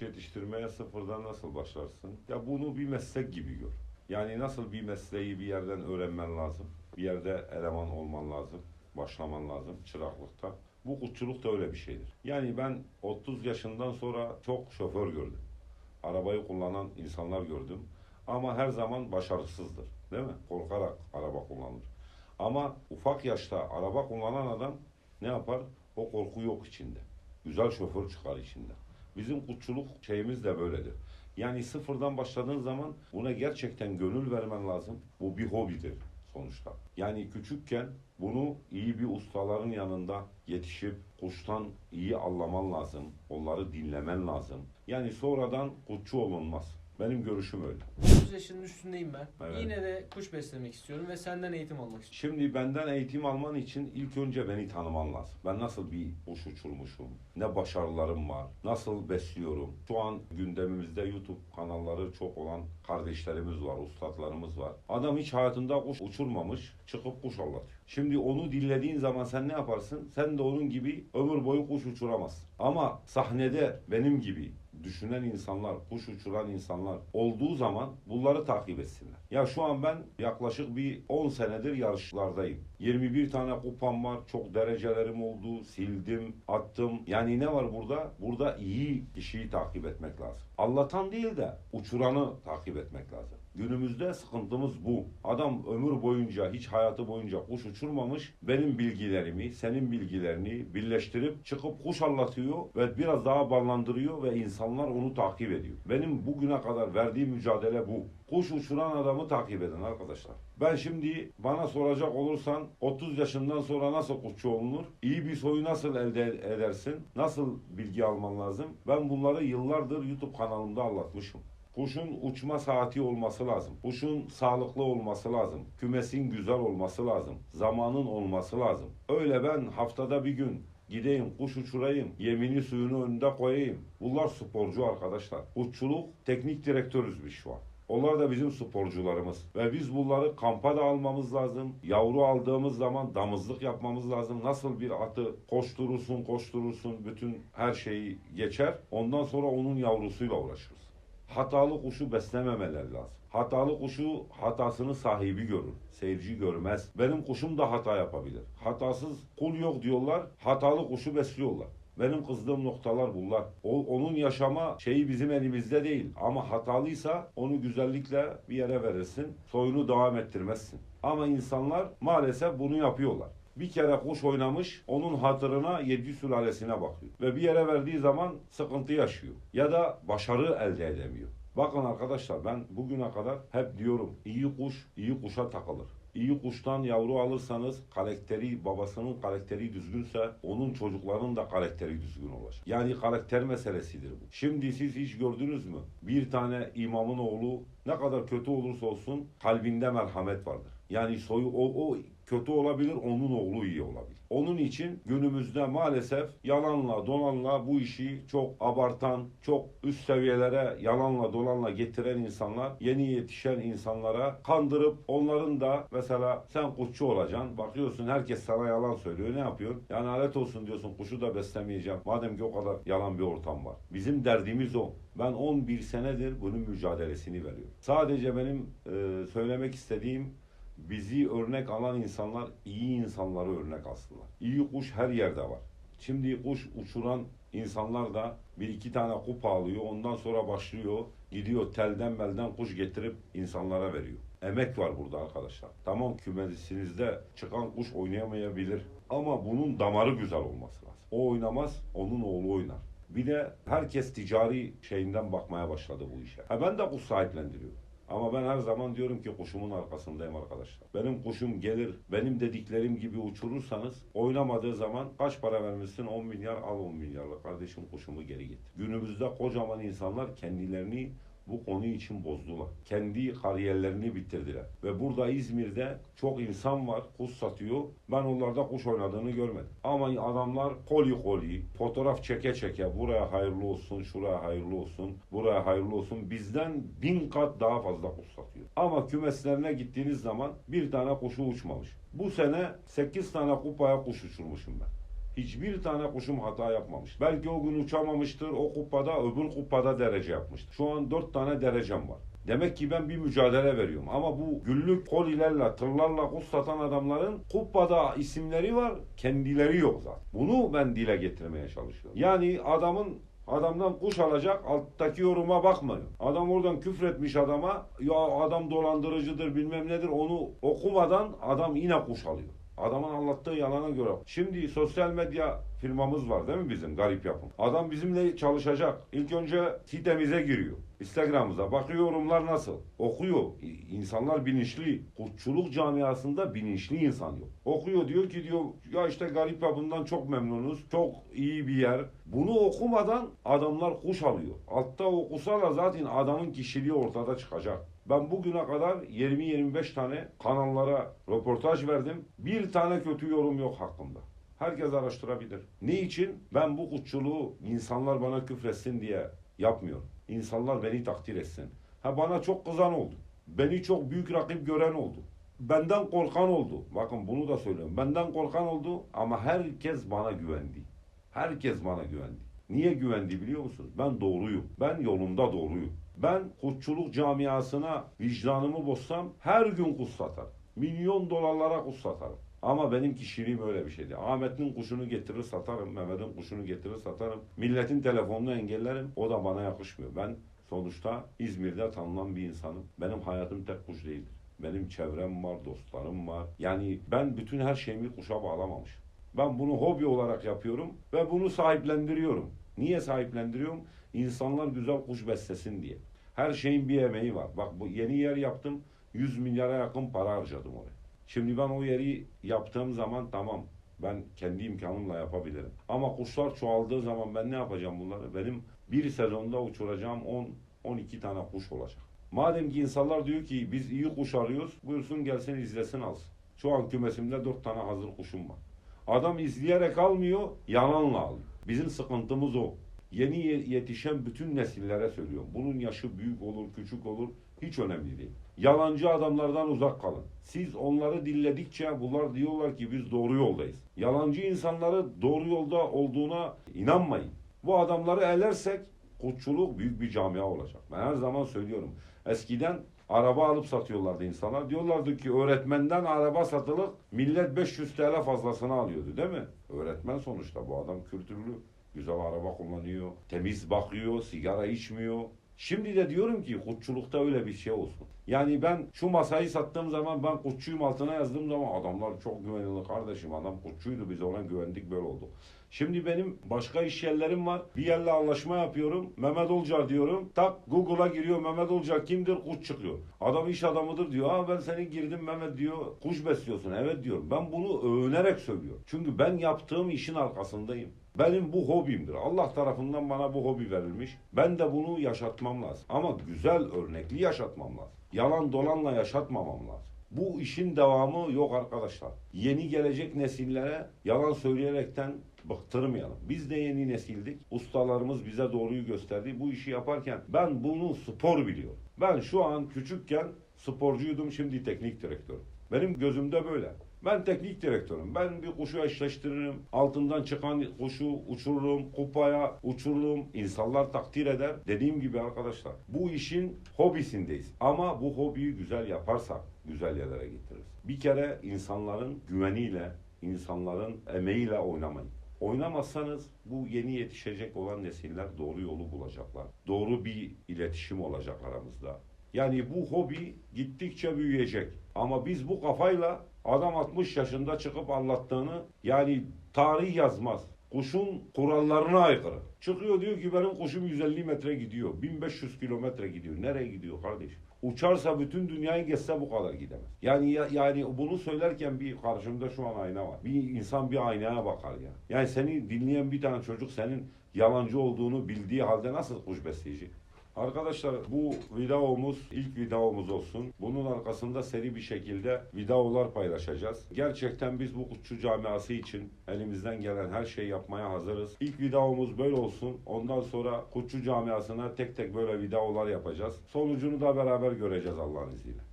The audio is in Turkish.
Yetiştirmeye sıfırdan nasıl başlarsın? Ya bunu bir meslek gibi gör. Yani nasıl bir mesleği bir yerden öğrenmen lazım. Bir yerde eleman olman lazım. Başlaman lazım çıraklıkta. Bu kuşçuluk da öyle bir şeydir. Yani ben 30 yaşından sonra çok şoför gördüm. Arabayı kullanan insanlar gördüm. Ama her zaman başarısızdır. Değil mi? Korkarak araba kullanır. Ama ufak yaşta araba kullanan adam ne yapar? O korku yok içinde. Güzel şoför çıkar içinde. Bizim kutçuluk şeyimiz de böyledir. Yani sıfırdan başladığın zaman buna gerçekten gönül vermen lazım. Bu bir hobidir sonuçta. Yani küçükken bunu iyi bir ustaların yanında yetişip kuştan iyi anlaman lazım. Onları dinlemen lazım. Yani sonradan kuşçu olunmaz. Benim görüşüm öyle. 30 yaşının üstündeyim ben. Evet. Yine de kuş beslemek istiyorum ve senden eğitim almak istiyorum. Şimdi benden eğitim alman için ilk önce beni tanıman lazım. Ben nasıl bir kuş uçurmuşum, ne başarılarım var, nasıl besliyorum. Şu an gündemimizde YouTube kanalları çok olan kardeşlerimiz var, ustadlarımız var. Adam hiç hayatında kuş uçurmamış, çıkıp kuş anlatıyor. Şimdi onu dinlediğin zaman sen ne yaparsın? Sen de onun gibi ömür boyu kuş uçuramazsın. Ama sahnede benim gibi düşünen insanlar, kuş uçuran insanlar olduğu zaman bunları takip etsinler. Ya şu an ben yaklaşık bir 10 senedir yarışlardayım. 21 tane kupam var, çok derecelerim oldu, sildim, attım. Yani ne var burada? Burada iyi kişiyi takip etmek lazım. Anlatan değil de uçuranı takip etmek lazım. Günümüzde sıkıntımız bu. Adam ömür boyunca, hiç hayatı boyunca kuş uçurmamış. Benim bilgilerimi, senin bilgilerini birleştirip çıkıp kuş anlatıyor ve biraz daha ballandırıyor ve insanlar onu takip ediyor. Benim bugüne kadar verdiğim mücadele bu. Kuş uçuran adamı takip edin arkadaşlar. Ben şimdi bana soracak olursan 30 yaşından sonra nasıl kuşçu olunur? İyi bir soyu nasıl elde edersin? Nasıl bilgi alman lazım? Ben bunları yıllardır YouTube kanalımda anlatmışım. Kuşun uçma saati olması lazım. Kuşun sağlıklı olması lazım. Kümesin güzel olması lazım. Zamanın olması lazım. Öyle ben haftada bir gün gideyim kuş uçurayım, yemini suyunu önünde koyayım. Bunlar sporcu arkadaşlar. Uççuluk teknik direktörüz biz şu an. Onlar da bizim sporcularımız. Ve biz bunları kampa da almamız lazım. Yavru aldığımız zaman damızlık yapmamız lazım. Nasıl bir atı koşturursun, koşturursun, bütün her şeyi geçer. Ondan sonra onun yavrusuyla uğraşırız. Hatalı kuşu beslememeler lazım. Hatalı kuşu hatasını sahibi görür. Seyirci görmez. Benim kuşum da hata yapabilir. Hatasız kul yok diyorlar. Hatalı kuşu besliyorlar. Benim kızdığım noktalar bunlar. O, onun yaşama şeyi bizim elimizde değil. Ama hatalıysa onu güzellikle bir yere verirsin. Soyunu devam ettirmezsin. Ama insanlar maalesef bunu yapıyorlar. Bir kere kuş oynamış, onun hatırına yedi sülalesine bakıyor. Ve bir yere verdiği zaman sıkıntı yaşıyor. Ya da başarı elde edemiyor. Bakın arkadaşlar ben bugüne kadar hep diyorum iyi kuş iyi kuşa takılır. İyi kuştan yavru alırsanız karakteri babasının karakteri düzgünse onun çocuklarının da karakteri düzgün olacak. Yani karakter meselesidir bu. Şimdi siz hiç gördünüz mü? Bir tane imamın oğlu ne kadar kötü olursa olsun kalbinde merhamet vardır. Yani soyu o, o kötü olabilir, onun oğlu iyi olabilir. Onun için günümüzde maalesef yalanla dolanla bu işi çok abartan, çok üst seviyelere yalanla dolanla getiren insanlar yeni yetişen insanlara kandırıp onların da mesela sen kuşçu olacaksın. Bakıyorsun herkes sana yalan söylüyor. Ne yapıyorsun? Yani alet olsun diyorsun kuşu da beslemeyeceğim. Madem ki o kadar yalan bir ortam var. Bizim derdimiz o. Ben 11 senedir bunun mücadelesini veriyorum. Sadece benim e, söylemek istediğim bizi örnek alan insanlar iyi insanları örnek alsınlar. İyi kuş her yerde var. Şimdi kuş uçuran insanlar da bir iki tane kupa alıyor. Ondan sonra başlıyor. Gidiyor telden belden kuş getirip insanlara veriyor. Emek var burada arkadaşlar. Tamam kümesinizde çıkan kuş oynayamayabilir. Ama bunun damarı güzel olması lazım. O oynamaz, onun oğlu oynar. Bir de herkes ticari şeyinden bakmaya başladı bu işe. Ha ben de kuş sahiplendiriyorum. Ama ben her zaman diyorum ki kuşumun arkasındayım arkadaşlar. Benim kuşum gelir, benim dediklerim gibi uçurursanız oynamadığı zaman kaç para vermişsin? 10 milyar al 10 milyarla kardeşim kuşumu geri getir. Günümüzde kocaman insanlar kendilerini bu konu için bozdular. Kendi kariyerlerini bitirdiler. Ve burada İzmir'de çok insan var kuş satıyor. Ben onlarda kuş oynadığını görmedim. Ama adamlar koli koli, fotoğraf çeke çeke buraya hayırlı olsun, şuraya hayırlı olsun, buraya hayırlı olsun. Bizden bin kat daha fazla kuş satıyor. Ama kümeslerine gittiğiniz zaman bir tane kuşu uçmamış. Bu sene 8 tane kupaya kuş uçurmuşum ben. Hiçbir tane kuşum hata yapmamış. Belki o gün uçamamıştır, o kupada, öbür kupada derece yapmıştır. Şu an 4 tane derecem var. Demek ki ben bir mücadele veriyorum. Ama bu güllük kolilerle, tırlarla kuş satan adamların kupada isimleri var, kendileri yok zaten. Bunu ben dile getirmeye çalışıyorum. Yani adamın Adamdan kuş alacak, alttaki yoruma bakmıyor. Adam oradan küfretmiş adama, ya adam dolandırıcıdır bilmem nedir onu okumadan adam yine kuş alıyor. Adamın anlattığı yalana göre. Şimdi sosyal medya firmamız var değil mi bizim garip yapım. Adam bizimle çalışacak. İlk önce sitemize giriyor. Instagram'ımıza bakıyor yorumlar nasıl? Okuyor. İnsanlar bilinçli. Kuşçuluk camiasında bilinçli insan yok. Okuyor diyor ki diyor ya işte garip yapımdan çok memnunuz. Çok iyi bir yer. Bunu okumadan adamlar kuş alıyor. Altta okusala zaten adamın kişiliği ortada çıkacak. Ben bugüne kadar 20-25 tane kanallara röportaj verdim. Bir tane kötü yorum yok hakkımda. Herkes araştırabilir. Ne için? Ben bu kutçuluğu insanlar bana küfretsin diye yapmıyorum. İnsanlar beni takdir etsin. Ha bana çok kızan oldu. Beni çok büyük rakip gören oldu. Benden korkan oldu. Bakın bunu da söylüyorum. Benden korkan oldu ama herkes bana güvendi. Herkes bana güvendi. Niye güvendi biliyor musunuz? Ben doğruyum. Ben yolumda doğruyum. Ben kutçuluk camiasına vicdanımı bozsam her gün kuş satarım. Milyon dolarlara kuş satarım. Ama benim kişiliğim öyle bir şeydi. Ahmet'in kuşunu getirir satarım. Mehmet'in kuşunu getirir satarım. Milletin telefonunu engellerim. O da bana yakışmıyor. Ben sonuçta İzmir'de tanınan bir insanım. Benim hayatım tek kuş değildir. Benim çevrem var, dostlarım var. Yani ben bütün her şeyimi kuşa bağlamamışım. Ben bunu hobi olarak yapıyorum ve bunu sahiplendiriyorum. Niye sahiplendiriyorum? İnsanlar güzel kuş beslesin diye. Her şeyin bir emeği var. Bak bu yeni yer yaptım. 100 milyara yakın para harcadım oraya. Şimdi ben o yeri yaptığım zaman tamam ben kendi imkanımla yapabilirim. Ama kuşlar çoğaldığı zaman ben ne yapacağım bunları? Benim bir sezonda uçuracağım 10-12 tane kuş olacak. Madem ki insanlar diyor ki biz iyi kuş arıyoruz buyursun gelsin izlesin alsın. Şu an kümesimde 4 tane hazır kuşum var. Adam izleyerek almıyor, yalanla alıyor. Bizim sıkıntımız o. Yeni ye- yetişen bütün nesillere söylüyorum. Bunun yaşı büyük olur, küçük olur, hiç önemli değil. Yalancı adamlardan uzak kalın. Siz onları dinledikçe bunlar diyorlar ki biz doğru yoldayız. Yalancı insanları doğru yolda olduğuna inanmayın. Bu adamları elersek kutçuluk büyük bir camia olacak. Ben her zaman söylüyorum. Eskiden araba alıp satıyorlardı insanlar. Diyorlardı ki öğretmenden araba satılıp millet 500 TL fazlasını alıyordu değil mi? Öğretmen sonuçta bu adam kültürlü. Güzel araba kullanıyor, temiz bakıyor, sigara içmiyor. Şimdi de diyorum ki kutçulukta öyle bir şey olsun. Yani ben şu masayı sattığım zaman ben kutçuyum altına yazdığım zaman adamlar çok güvenilir kardeşim adam kutçuydu biz ona güvendik böyle oldu. Şimdi benim başka iş yerlerim var. Bir yerle anlaşma yapıyorum. Mehmet Olcar diyorum. Tak Google'a giriyor. Mehmet Olcar kimdir? Kuş çıkıyor. Adam iş adamıdır diyor. Ha ben senin girdim Mehmet diyor. Kuş besliyorsun. Evet diyorum. Ben bunu övünerek söylüyorum. Çünkü ben yaptığım işin arkasındayım. Benim bu hobimdir. Allah tarafından bana bu hobi verilmiş. Ben de bunu yaşatmam lazım. Ama güzel örnekli yaşatmam lazım. Yalan dolanla yaşatmamam lazım. Bu işin devamı yok arkadaşlar. Yeni gelecek nesillere yalan söyleyerekten bıktırmayalım. Biz de yeni nesildik. Ustalarımız bize doğruyu gösterdi. Bu işi yaparken ben bunu spor biliyorum. Ben şu an küçükken sporcuydum şimdi teknik direktörüm. Benim gözümde böyle. Ben teknik direktörüm. Ben bir kuşu eşleştiririm. Altından çıkan kuşu uçururum. Kupaya uçururum. İnsanlar takdir eder. Dediğim gibi arkadaşlar bu işin hobisindeyiz. Ama bu hobiyi güzel yaparsak güzel yerlere getiririz. Bir kere insanların güveniyle, insanların emeğiyle oynamayın. Oynamazsanız bu yeni yetişecek olan nesiller doğru yolu bulacaklar. Doğru bir iletişim olacak aramızda. Yani bu hobi gittikçe büyüyecek. Ama biz bu kafayla adam 60 yaşında çıkıp anlattığını yani tarih yazmaz. Kuşun kurallarına aykırı. Çıkıyor diyor ki benim kuşum 150 metre gidiyor. 1500 kilometre gidiyor. Nereye gidiyor kardeş? Uçarsa bütün dünyayı geçse bu kadar gidemez. Yani ya- yani bunu söylerken bir karşımda şu an ayna var. Bir insan bir aynaya bakar ya. Yani seni dinleyen bir tane çocuk senin yalancı olduğunu bildiği halde nasıl kuş besleyecek? Arkadaşlar bu videomuz ilk videomuz olsun. Bunun arkasında seri bir şekilde videolar paylaşacağız. Gerçekten biz bu kutçu camiası için elimizden gelen her şeyi yapmaya hazırız. İlk videomuz böyle olsun. Ondan sonra kutçu camiasına tek tek böyle videolar yapacağız. Sonucunu da beraber göreceğiz Allah'ın izniyle.